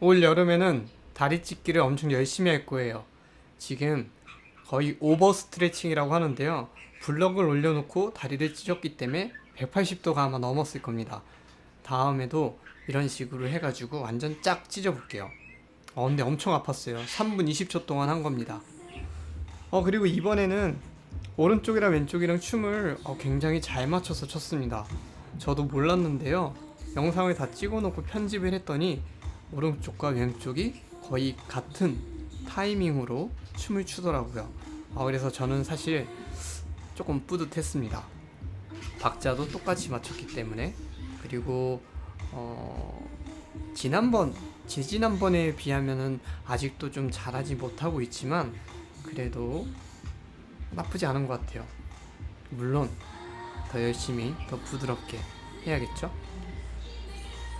올 여름에는 다리 찢기를 엄청 열심히 할 거예요. 지금 거의 오버 스트레칭이라고 하는데요. 블럭을 올려놓고 다리를 찢었기 때문에 180도가 아마 넘었을 겁니다. 다음에도 이런 식으로 해가지고 완전 쫙 찢어볼게요. 어, 근데 엄청 아팠어요. 3분 20초 동안 한 겁니다. 어, 그리고 이번에는 오른쪽이랑 왼쪽이랑 춤을 어, 굉장히 잘 맞춰서 췄습니다. 저도 몰랐는데요. 영상을 다 찍어놓고 편집을 했더니 오른쪽과 왼쪽이 거의 같은 타이밍으로 춤을 추더라고요. 아, 그래서 저는 사실 조금 뿌듯했습니다. 박자도 똑같이 맞췄기 때문에 그리고 어, 지난번 지지난번에 비하면은 아직도 좀 잘하지 못하고 있지만 그래도 나쁘지 않은 것 같아요. 물론 더 열심히 더 부드럽게 해야겠죠.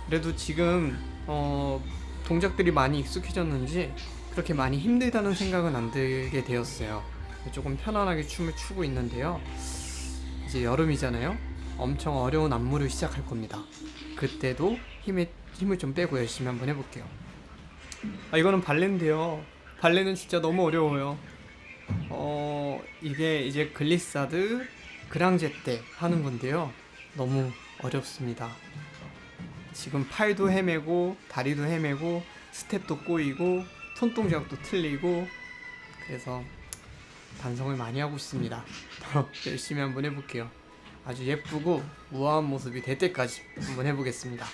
그래도 지금 어, 동작들이 많이 익숙해졌는지 그렇게 많이 힘들다는 생각은 안 들게 되었어요. 조금 편안하게 춤을 추고 있는데요. 이제 여름이잖아요. 엄청 어려운 안무를 시작할 겁니다. 그때도 힘에, 힘을 좀 빼고 열심히 한번 해볼게요. 아, 이거는 발레인데요. 발레는 진짜 너무 어려워요. 어, 이게 이제 글리사드 그랑제 때 하는 건데요. 너무 어렵습니다. 지금 팔도 헤매고 다리도 헤매고 스텝도 꼬이고 손동작도 틀리고 그래서 반성을 많이 하고 있습니다. 열심히 한번 해볼게요. 아주 예쁘고 우아한 모습이 될 때까지 한번 해보겠습니다.